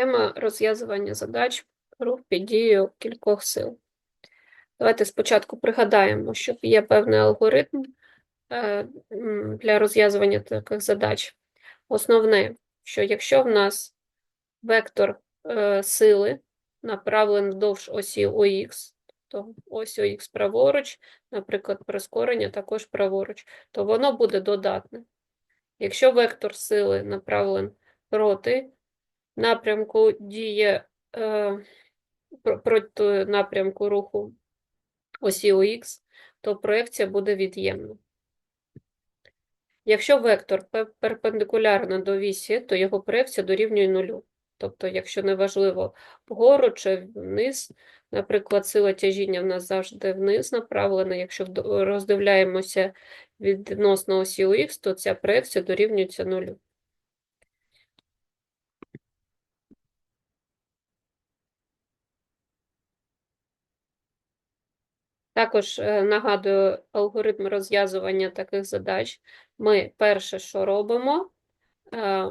Тема розв'язування задач рух під дією кількох сил. Давайте спочатку пригадаємо, що є певний алгоритм е, для розв'язування таких задач. Основне, що якщо в нас вектор е, сили направлений вдовж осі ОХ, то ось ОХ праворуч, наприклад, прискорення також праворуч, то воно буде додатне. Якщо вектор сили направлений проти напрямку діє е, проти напрямку руху осі ОХ, то проекція буде від'ємна. Якщо вектор пе- перпендикулярно до вісі, то його проекція дорівнює нулю. Тобто, якщо неважливо вгору чи вниз, наприклад, сила тяжіння в нас завжди вниз направлена, якщо роздивляємося відносно осі ОХ, то ця проекція дорівнюється нулю. Також е, нагадую алгоритм розв'язування таких задач. Ми перше, що робимо, е,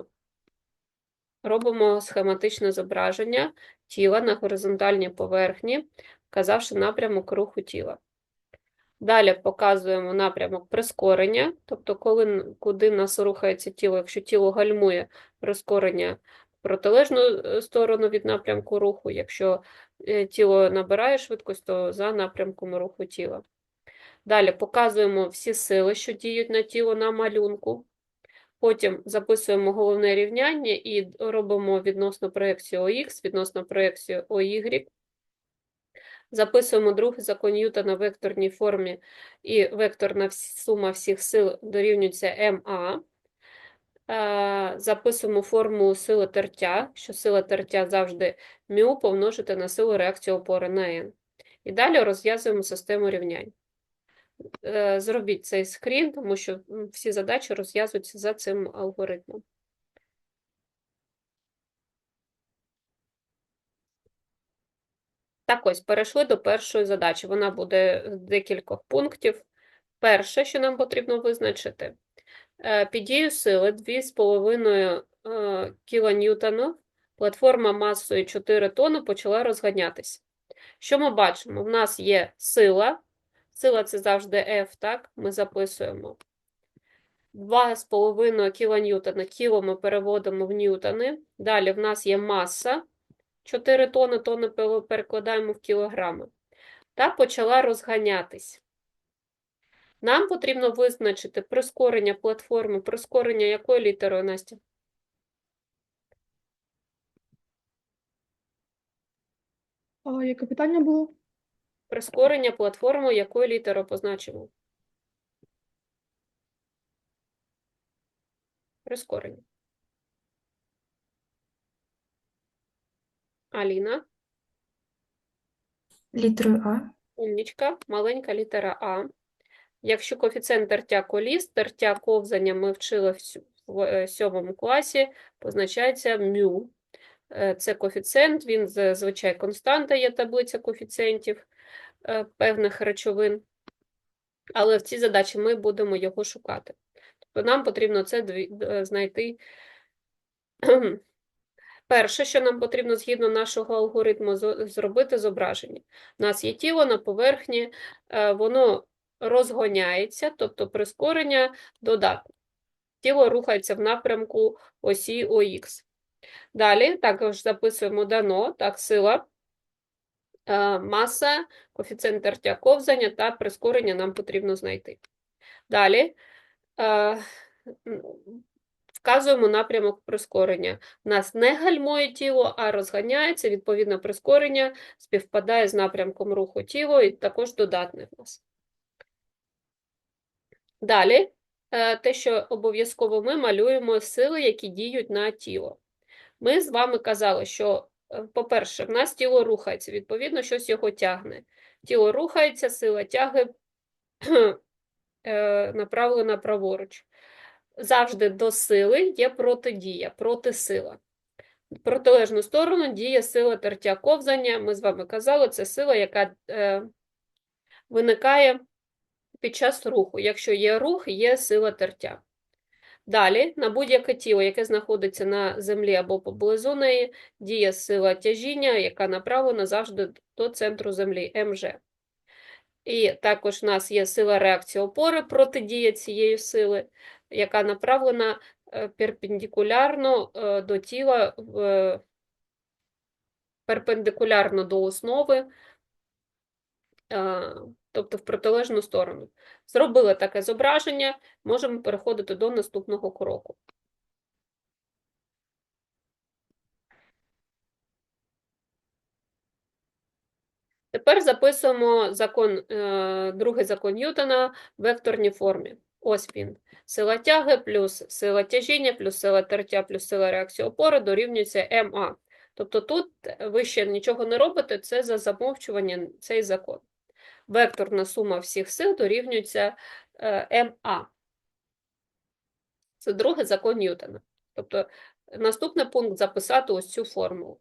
робимо схематичне зображення тіла на горизонтальній поверхні, вказавши напрямок руху тіла. Далі показуємо напрямок прискорення, тобто коли, куди нас рухається тіло, якщо тіло гальмує прискорення в протилежну е, сторону від напрямку руху, якщо тіло набирає швидкость, то за напрямком руху тіла. Далі показуємо всі сили, що діють на тіло на малюнку. Потім записуємо головне рівняння і робимо відносно проекцію ОХ, відносно проекцію ОY. Записуємо другий закон Ньютона в векторній формі, і векторна сума всіх сил дорівнюється МА. Е, Записуємо формулу сили тертя, що сила тертя завжди μ помножити на силу реакції опори на n. І далі розв'язуємо систему рівнянь. Е, Зробіть цей скрін, тому що всі задачі розв'язуються за цим алгоритмом. Так ось, перейшли до першої задачі. Вона буде з декількох пунктів. Перше, що нам потрібно визначити, під дією сили 2,5 е, кілоньютонів платформа масою 4 тонни почала розганятися. Що ми бачимо? В нас є сила, сила це завжди F, так? Ми записуємо. 2,5 кілоньютона, кіло ми переводимо в ньютони. Далі в нас є маса 4 тони, тони пе- перекладаємо в кілограми. Та почала розганятись. Нам потрібно визначити прискорення платформи, прискорення якою літерою, Настя? А яке питання було? Прискорення платформи якою літерою позначимо? Прискорення. Аліна, Літерою А. умнічка, маленька літера А. Якщо коефіцієнт тертя коліс, тертя ковзання ми вчили в е, сьомому класі, позначається мю. Е, Це коефіцієнт, він зазвичай константа, є таблиця коефіцієнтів е, певних речовин. Але в цій задачі ми будемо його шукати. Тобто нам потрібно це знайти. Перше, що нам потрібно згідно нашого алгоритму зробити зображення. У нас є тіло на поверхні, воно розгоняється, тобто прискорення додатне. Тіло рухається в напрямку осі ОХ. Далі також записуємо дано, так, сила, е, маса, коефіцієнт тертя ковзання та прискорення нам потрібно знайти. Далі е, вказуємо напрямок прискорення. Нас не гальмує тіло, а розганяється, відповідно, прискорення співпадає з напрямком руху тіла і також додатне в нас. Далі, е, те, що обов'язково ми малюємо сили, які діють на тіло. Ми з вами казали, що, е, по-перше, в нас тіло рухається, відповідно, щось його тягне. Тіло рухається, сила тяги е, направлена праворуч. Завжди до сили є протидія, протисила. В протилежну сторону діє сила тертя ковзання. Ми з вами казали, це сила, яка е, виникає під час руху. Якщо є рух, є сила тертя. Далі, на будь-яке тіло, яке знаходиться на землі або поблизу неї, діє сила тяжіння, яка направлена завжди до центру землі, МЖ. І також в нас є сила реакції опори протидія цієї сили, яка направлена е, перпендикулярно е, до тіла, перпендикулярно до основи, тобто в протилежну сторону. Зробили таке зображення, можемо переходити до наступного кроку. Тепер записуємо закон, е, другий закон Ньютона в векторній формі. Ось він. Сила тяги плюс сила тяжіння плюс сила тертя плюс сила реакції опори дорівнюється МА. Тобто тут ви ще нічого не робите, це за замовчування цей закон. Векторна сума всіх сил дорівнюється е, МА. Це другий закон Ньютона. Тобто наступний пункт записати ось цю формулу.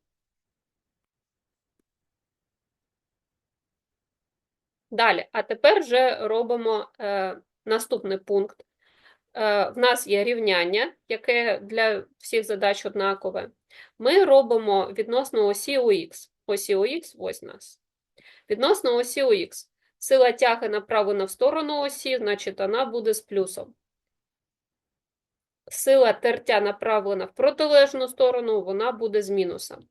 Далі, а тепер вже робимо е, наступний пункт. Е, в нас є рівняння, яке для всіх задач однакове. Ми робимо відносно осі ОХ. Осі ОХ ось нас. Відносно осі ОХ. Сила тяги направлена в сторону осі, значить вона буде з плюсом. Сила тертя направлена в протилежну сторону, вона буде з мінусом.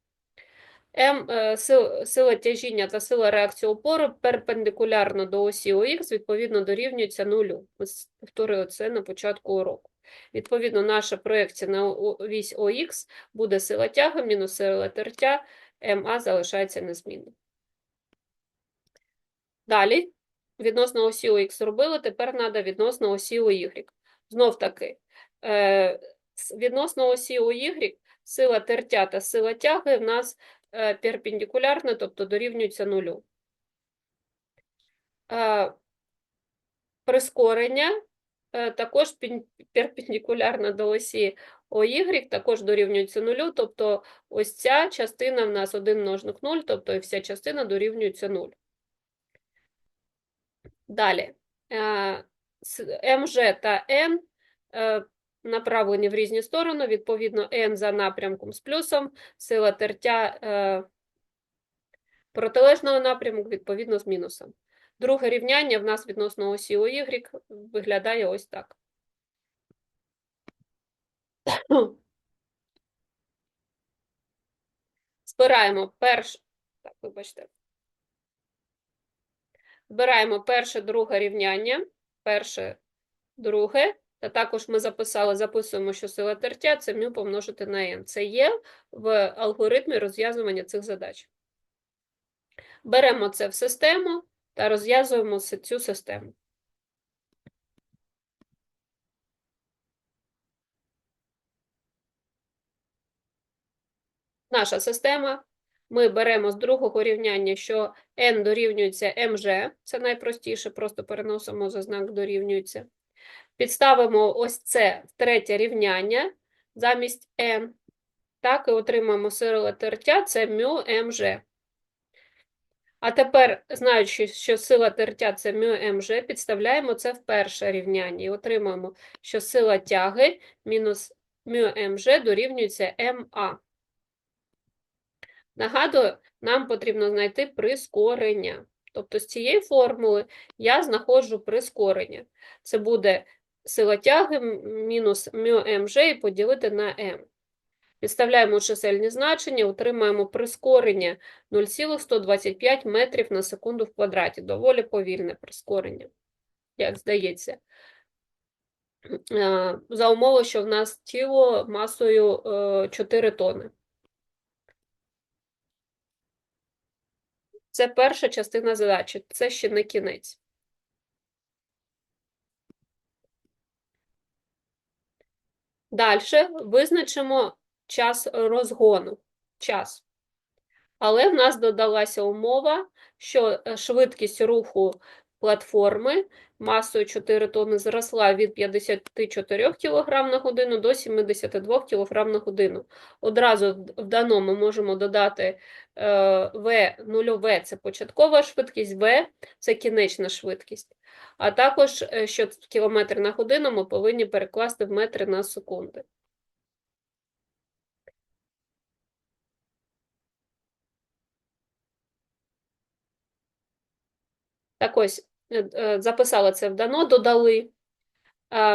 М, е, сила тяжіння та сила реакції опори перпендикулярно до осі ОХ, відповідно, дорівнюються нулю. Ми повторили це на початку уроку. Відповідно, наша проекція на вісь ОХ буде сила тяги мінус сила тертя, МА залишається незмінним. Далі, відносно осі ОХ зробили, тепер треба відносно осі ОY. Знов таки, е, відносно осі ОY сила тертя та сила тяги в нас е, перпендикулярно, тобто дорівнюються нулю. Е, Прискорення також перпендикулярно до осі ОY, також дорівнюється нулю, тобто ось ця частина в нас 1 множник 0, тобто і вся частина дорівнюється 0. Далі. Е, МЖ та N е, направлені в різні сторони, відповідно, N за напрямком з плюсом, сила тертя е, протилежного напрямку, відповідно, з мінусом. Друге рівняння в нас відносно осі ОY виглядає ось так. Збираємо перш... Так, вибачте. Збираємо перше, друге рівняння, перше, друге, та також ми записали, записуємо, що сила тертя це μ помножити на n. Це є в алгоритмі розв'язування цих задач. Беремо це в систему та розв'язуємо цю систему. Наша система ми беремо з другого рівняння, що n дорівнюється mg, це найпростіше, просто переносимо за знак дорівнюється. Підставимо ось це в третє рівняння замість n. Так, і отримаємо сила тертя це μ. mg. А тепер, знаючи, що сила тертя це мю мж, підставляємо це в перше рівняння і отримаємо, що сила тяги мінус μ мж дорівнюється MA. Нагадую, нам потрібно знайти прискорення. Тобто з цієї формули я знаходжу прискорення. Це буде сила тяги мінус μmg і поділити на m. Підставляємо чисельні значення, отримаємо прискорення 0,125 метрів на секунду в квадраті. Доволі повільне прискорення, як здається. Е, За умови, що в нас тіло масою е, 4 тони. Це перша частина задачі, це ще не кінець. Далі визначимо час розгону. Час. Але в нас додалася умова, що е, швидкість руху платформи масою 4 тонни зросла від 54 кг на годину до 72 кг на годину. Одразу в- дано ми можемо додати е, В, нульове – це початкова швидкість, В – це кінечна швидкість. а також, е, що кілометр на годину ми повинні перекласти в метри на секунди. Так ось, е, е, записали це в дано, додали.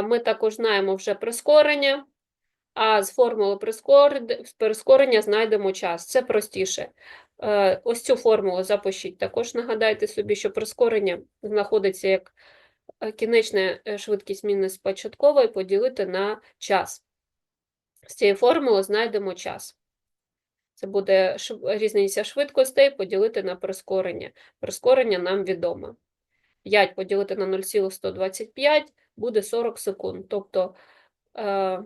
Ми також знаємо вже прискорення, а з формули прискорення, знайдемо час. Це простіше. Е, Ось цю формулу запишіть. Також нагадайте собі, що прискорення знаходиться як кінечна швидкість мінус початкової поділити на час. З цієї формули знайдемо час. Це буде різниця швидкостей поділити на прискорення. Прискорення нам відомо. 5 поділити на 0,125 буде 40 секунд. Тобто е,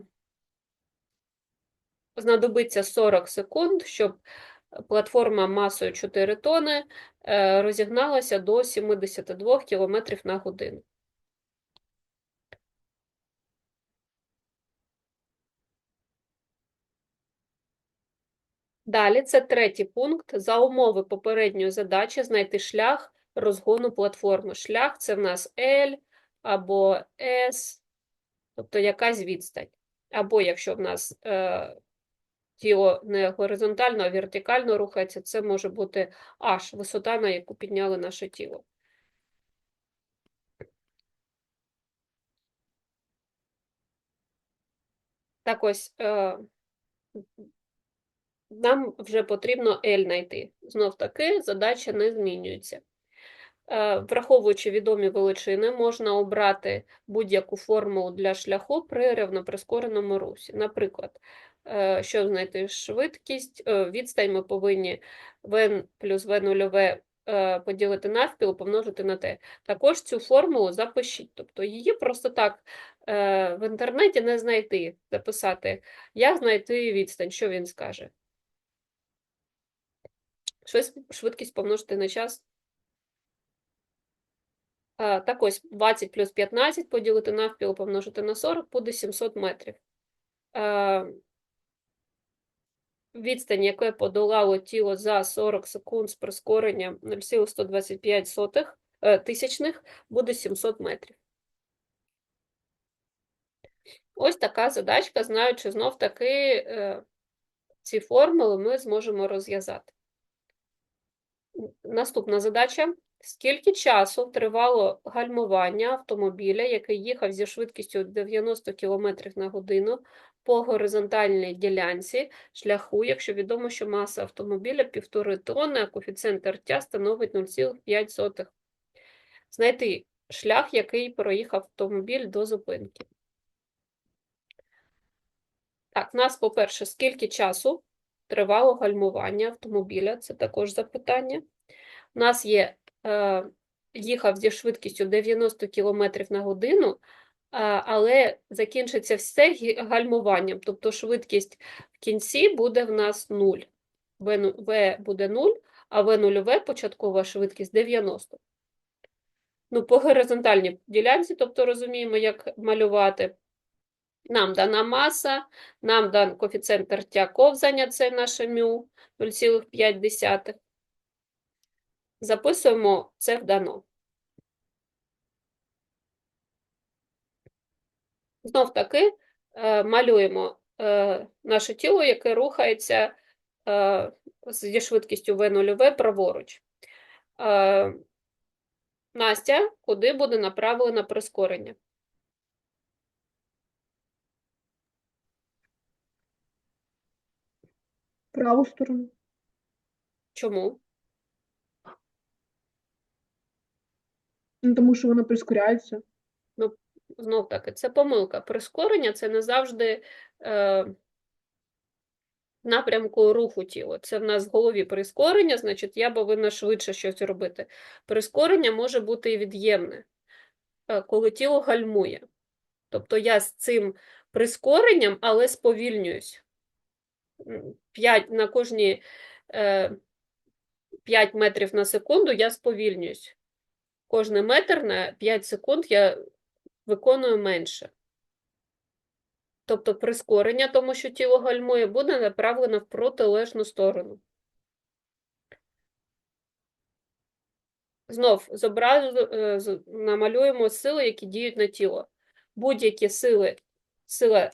знадобиться 40 секунд, щоб платформа масою 4 тони е, розігналася до 72 км на годину. Далі це третій пункт. За умови попередньої задачі знайти шлях розгону платформи. Шлях це в нас L або S, тобто якась відстань. Або якщо в нас е, тіло не горизонтально, а вертикально рухається, це може бути H, висота, на яку підняли наше тіло. Так ось, е, нам вже потрібно L знайти. Знов таки, задача не змінюється. Е, Враховуючи відомі величини, можна обрати будь-яку формулу для шляху при рівноприскореному русі. Наприклад, е, щоб знайти швидкість, е, відстань ми повинні v плюс v нульове поділити навпіл, помножити на t. Також цю формулу запишіть. Тобто її просто так в інтернеті не знайти, записати, як знайти відстань, що він скаже. Швидкість- помножити на час. Так ось 20 плюс 15 поділити навпіл, помножити на 40 буде 700 метрів. Відстань, яке подолало тіло за 40 секунд з прискоренням 0,125 сотих, е, тисячних, буде 700 метрів. Ось така задачка, знаючи знов таки е, ці формули, ми зможемо розв'язати. Наступна задача. Скільки часу тривало гальмування автомобіля, який їхав зі швидкістю 90 км на годину по горизонтальній ділянці шляху, якщо відомо, що маса автомобіля 1,5 тонни, а коефіцієнт тертя становить 0,5. Знайти шлях, який проїхав автомобіль до зупинки. Так, в нас, по-перше, скільки часу тривало гальмування автомобіля? Це також запитання. У нас є е, їхав зі швидкістю 90 км на годину, а, але закінчиться все гальмуванням, тобто швидкість в кінці буде в нас 0. В, ну- В буде 0, а В нульове початкова швидкість 90. Ну, по горизонтальній ділянці, тобто розуміємо, як малювати. Нам дана маса, нам дан коефіцієнт тертя ковзання, це наше мю 0,5. Записуємо це в дано. Знов таки е, малюємо е, наше тіло, яке рухається е, зі швидкістю v 0 праворуч. Настя, куди буде направлено прискорення? Праву сторону. Чому? Ну, тому що воно прискоряється. Знов таки, це помилка. Прискорення це не завжди е, напрямку руху тіла. Це в нас в голові прискорення, значить, я повинна швидше щось робити. Прискорення може бути і від'ємне, е, коли тіло гальмує. Тобто я з цим прискоренням, але сповільнююсь. 5 на кожні е, 5 метрів на секунду я сповільнююсь. Кожний метр на 5 секунд я виконую менше. Тобто прискорення, тому що тіло гальмує, буде направлено в протилежну сторону. Знов зобразу, е, намалюємо сили, які діють на тіло. Будь-які сили, сила,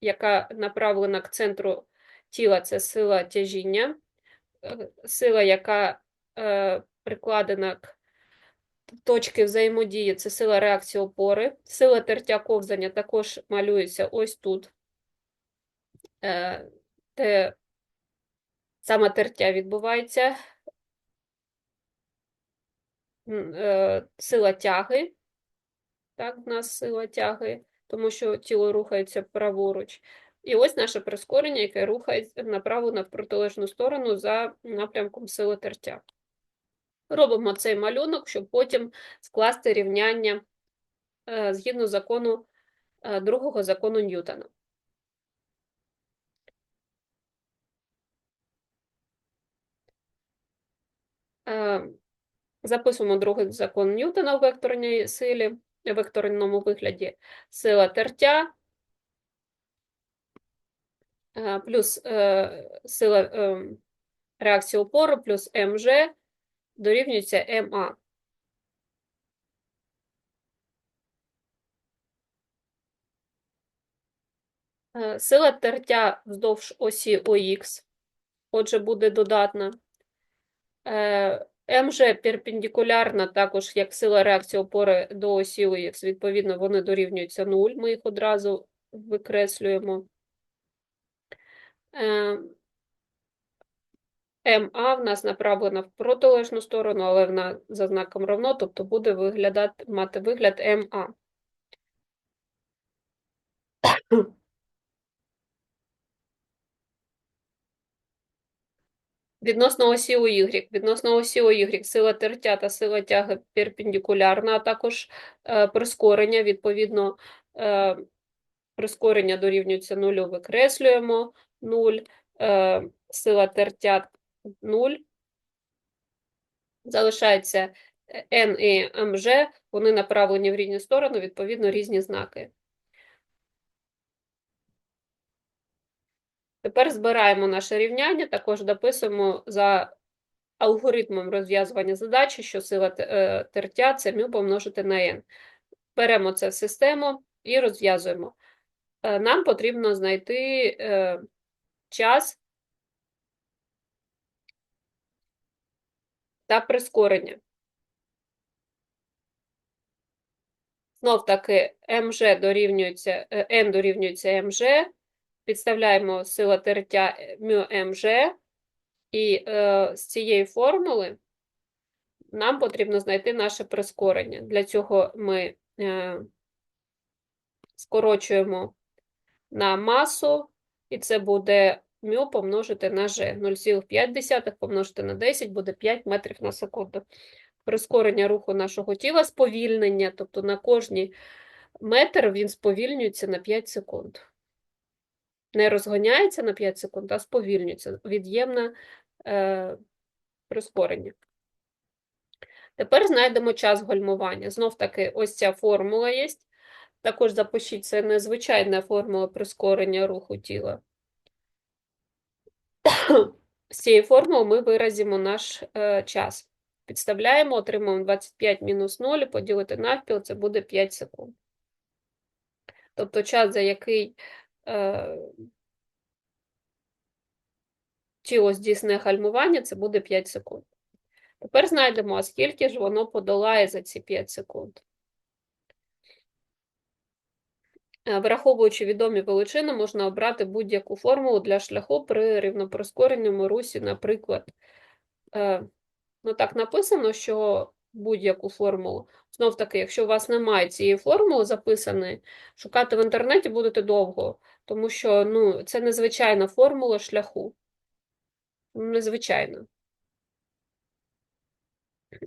яка направлена к центру тіла, це сила тяжіння, Е, сила, яка е, прикладена к точки взаємодії, це сила реакції опори, сила тертя ковзання також малюється ось тут, е, де саме тертя відбувається. Е, сила тяги. Так, в нас сила тяги, тому що тіло рухається праворуч. І ось наше прискорення, яке рухається направлено в протилежну сторону за напрямком сили тертя. Робимо цей малюнок, щоб потім скласти рівняння е, згідно закону е, другого закону Ньютона. Е, Записуємо другий закон Ньютона у векторній силі, в векторному вигляді. Сила тертя плюс сила реакції опору плюс МЖ дорівнюється МА. Е, Сила тертя вздовж осі ОХ, отже, буде додатна. Е, МЖ перпендикулярна також як сила реакції опори до осі ОХ, відповідно, вони дорівнюються 0, ми їх одразу викреслюємо. МА в нас направлена в протилежну сторону, але вона за знаком равно, тобто буде виглядати, мати вигляд МА. Відносно осі Y. Відносно осі Y сила тертя та сила тяги перпендикулярна, а також е, прискорення. Відповідно, е, прискорення дорівнюється нулю, викреслюємо 0, е, сила тертя 0. Залишається N і МЖ, вони направлені в різні сторони, відповідно, різні знаки. Тепер збираємо наше рівняння, також дописуємо за алгоритмом розв'язування задачі, що сила е, тертя це μ помножити на n. Беремо це в систему і розв'язуємо. Е, Нам потрібно знайти е, час та прискорення. Знов таки МЖ дорівнюється, е, N дорівнюється МЖ, підставляємо сила тертя е, МЖ, і е, з цієї формули нам потрібно знайти наше прискорення. Для цього ми е, скорочуємо на масу, і це буде μ помножити на g. 0,5 помножити на 10 буде 5 метрів на секунду. Прискорення руху нашого тіла сповільнення, тобто на кожний метр він сповільнюється на 5 секунд. Не розганяється на 5 секунд, а сповільнюється. Від'ємне е, прискорення. Тепер знайдемо час гальмування. Знов таки, ось ця формула є. Також запишіть, це незвичайна формула прискорення руху тіла. З цієї формули ми виразимо наш е, час. Підставляємо, отримуємо 25 мінус 0, поділити навпіл, це буде 5 секунд. Тобто час, за який е, тіло здійснює гальмування, це буде 5 секунд. Тепер знайдемо, а скільки ж воно подолає за ці 5 секунд. Е, Враховуючи відомі величини, можна обрати будь-яку формулу для шляху при рівноприскореному русі, наприклад. Е, Ну, так написано, що будь-яку формулу. Знов таки, якщо у вас немає цієї формули записаної, шукати в інтернеті будете довго, тому що ну, це незвичайна формула шляху. Незвичайна.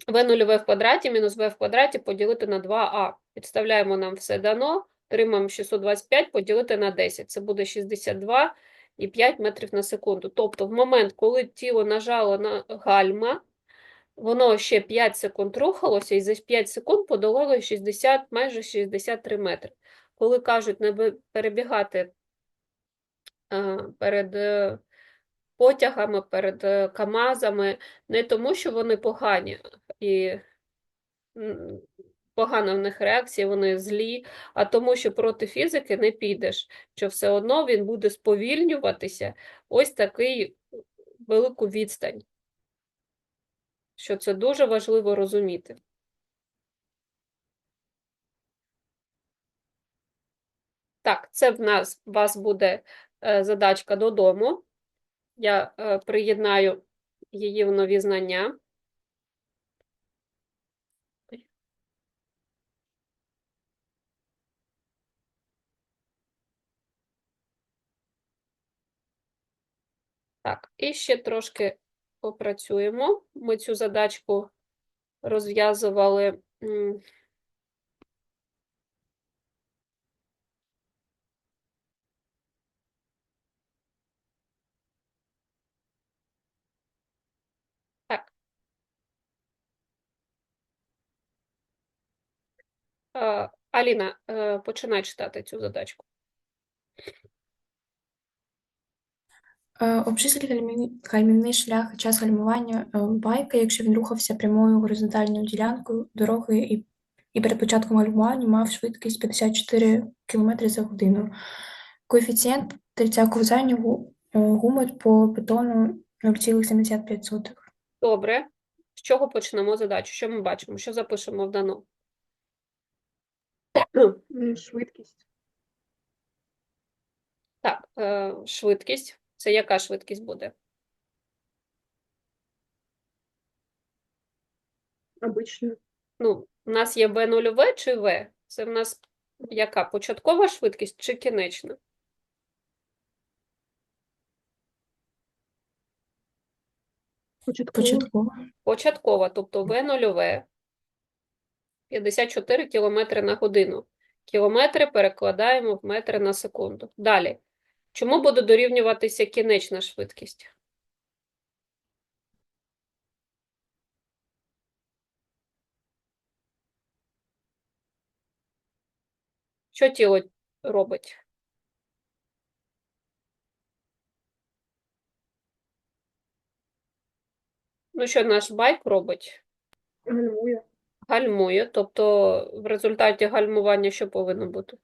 v нульове в квадраті мінус v в квадраті поділити на 2а. Підставляємо нам все дано, отримаємо 625 поділити на 10. Це буде 62 і 5 метрів на секунду. Тобто в момент, коли тіло нажало на гальма, воно ще 5 секунд рухалося і за 5 секунд подолало 60, майже 63 метри. Коли кажуть не перебігати е, перед е, потягами, перед е, КАМАЗами, не тому, що вони погані і погана в них реакція, вони злі, а тому, що проти фізики не підеш, що все одно він буде сповільнюватися ось такий велику відстань. Що це дуже важливо розуміти. Так, це в нас у вас буде е, задачка додому. Я е, приєднаю її в нові знання. Так, і ще трошки попрацюємо. Ми цю задачку розв'язували. Так. Аліна, е, починай читати цю задачку. Е, гальмівний, гальмівний шлях і час гальмування е, байка, якщо він рухався прямою горизонтальною ділянкою дороги і, і перед початком гальмування мав швидкість 54 км за годину. Коефіцієнт ковзання гу- е, по бетону 0,75. Добре. З чого почнемо задачу? Що ми бачимо? Що запишемо в дано? Швидкість. Так, швидкість. Це яка швидкість буде? Обично. Ну, у нас є В нульове чи В? Це в нас яка? Початкова швидкість чи кінечна? Початково. Початково. Початкова, тобто В нульове 54 км на годину. Кілометри перекладаємо в метри на секунду. Далі. Чому буде дорівнюватися кінечна швидкість? Що тіло робить? Ну, що наш байк робить? Гальмує. Гальмує, тобто в результаті гальмування що повинно бути?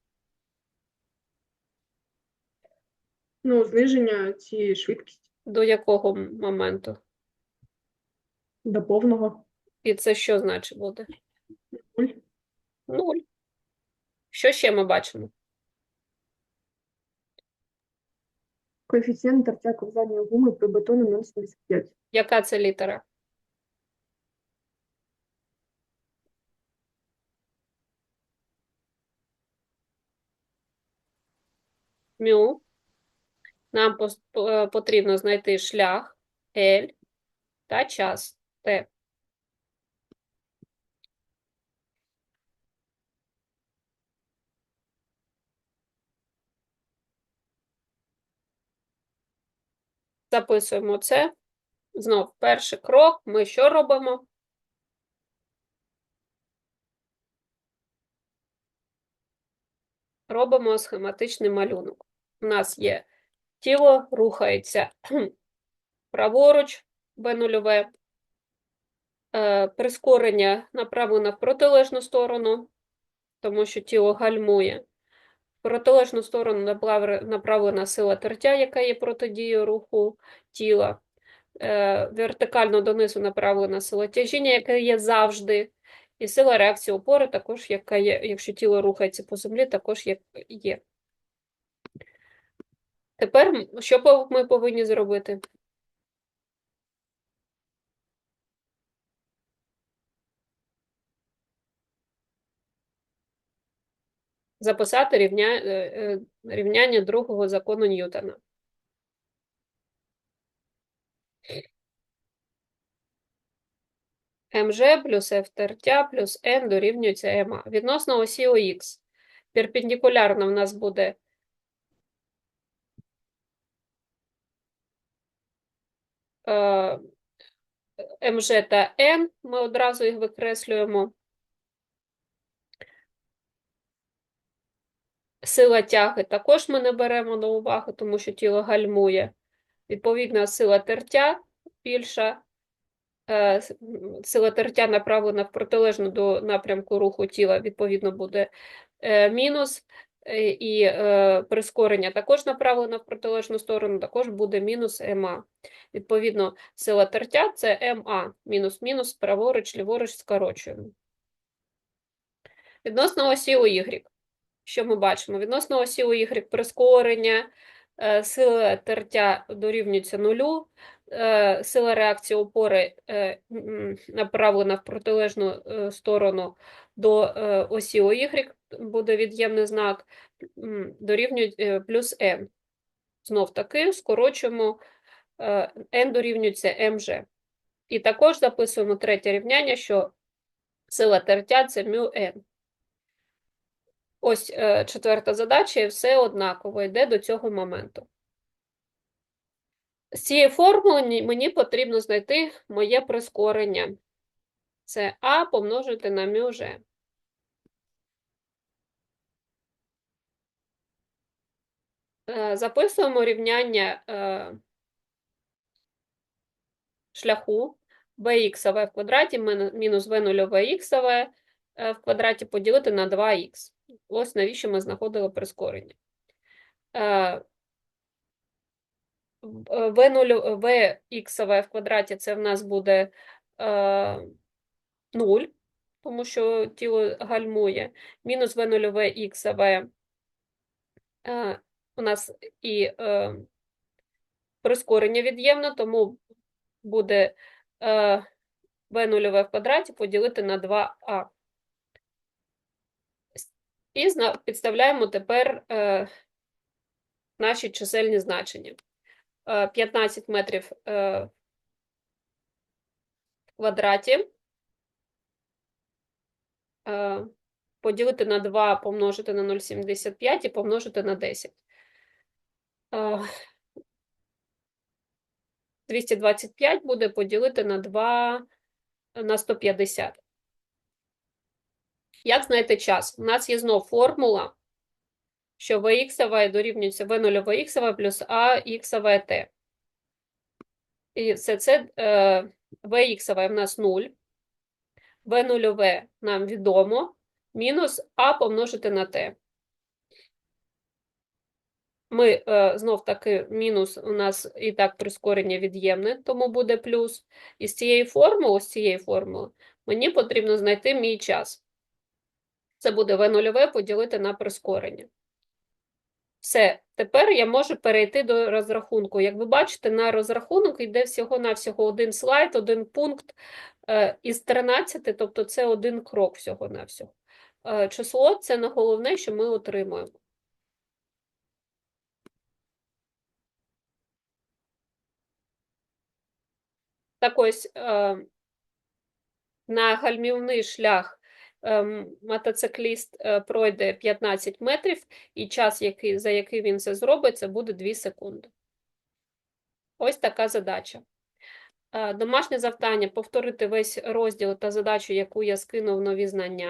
Ну, зниження цієї швидкості До якого моменту? до повного. І це що значить буде? Нуль. Нуль. Що ще ми бачимо? Коефіцієнт тертя ковзання гуми при бетону 0,75. Яка це літера? Мю. Нам е, потрібно знайти шлях L та час T. Записуємо це. Знов перший крок. Ми що робимо? Робимо схематичний малюнок. У нас є тіло, рухається праворуч, B0, е, прискорення направлено в протилежну сторону, тому що тіло гальмує. В протилежну сторону направлена сила тертя, яка є протидією руху тіла. Е, Вертикально донизу направлена сила тяжіння, яка є завжди. І сила реакції опори також, яка є, якщо тіло рухається по землі, також є. Тепер що ми повинні зробити? Записати рівня, е, е, рівняння другого закону Ньютона. МЖ плюс F тертя плюс N дорівнюється МА. Відносно осі ОХ. Перпендикулярно в нас буде МЖ та N. Ми одразу їх викреслюємо. Сила тяги також ми не беремо до уваги, тому що тіло гальмує. Відповідно, сила тертя більша, е, сила тертя направлена в протилежну до напрямку руху тіла, відповідно, буде е, мінус, е, і е, прискорення також направлено в протилежну сторону, також буде мінус МА. Відповідно, сила тертя це МА, мінус-мінус, праворуч, ліворуч скорочуємо. Відносно осі Y. Що ми бачимо? Відносно осі Y прискорення, е, сила тертя дорівнюється нулю, е, сила реакції опори е, направлена в протилежну е, сторону до е, осі Y, буде від'ємний знак, дорівнює е, плюс m. Знов таки скорочуємо е, n дорівнюється mg. І також записуємо третє рівняння, що сила тертя це μ n. Ось е, четверта задача, і все однаково йде до цього моменту. З цієї формули мені потрібно знайти моє прискорення. Це А помножити на μg. Е, Записуємо рівняння е, шляху bxv в квадраті мінус v нульове xv е, в квадраті поділити на 2х. Ось навіщо ми знаходили прискорення. Е, v нулю- vxv в квадраті це в нас буде е, 0, тому що тіло гальмує. Мінус v нульове xv е, у нас і е, прискорення від'ємне, тому буде е, v нульове в квадраті поділити на 2а. І підставляємо тепер е, наші чисельні значення. Е, 15 метрів е, в квадраті. Е, поділити на 2, помножити на 0,75 і помножити на 10. Е, 225 буде поділити на 2 на 150. Як знайти час? У нас є знов формула, що Vx дорівнюється V 0 Vx плюс AX T. І все це е, Vx в нас 0, V 0 нам відомо, мінус А помножити на T. Ми е, знов таки мінус у нас і так прискорення від'ємне, тому буде плюс. І з цієї формули, з цієї формули, мені потрібно знайти мій час. Це буде v нульове поділити на прискорення. Все, тепер я можу перейти до розрахунку. Як ви бачите, на розрахунок йде всього-навсього один слайд, один пункт е, із 13, тобто це один крок всього-навсього. Е, число це не головне, що ми отримуємо. Так ось е, на гальмівний шлях ем, мотоцикліст е, пройде 15 метрів, і час, який, за який він це зробить, це буде 2 секунди. Ось така задача. Е, Домашнє завдання повторити весь розділ та задачу, яку я скинув нові знання.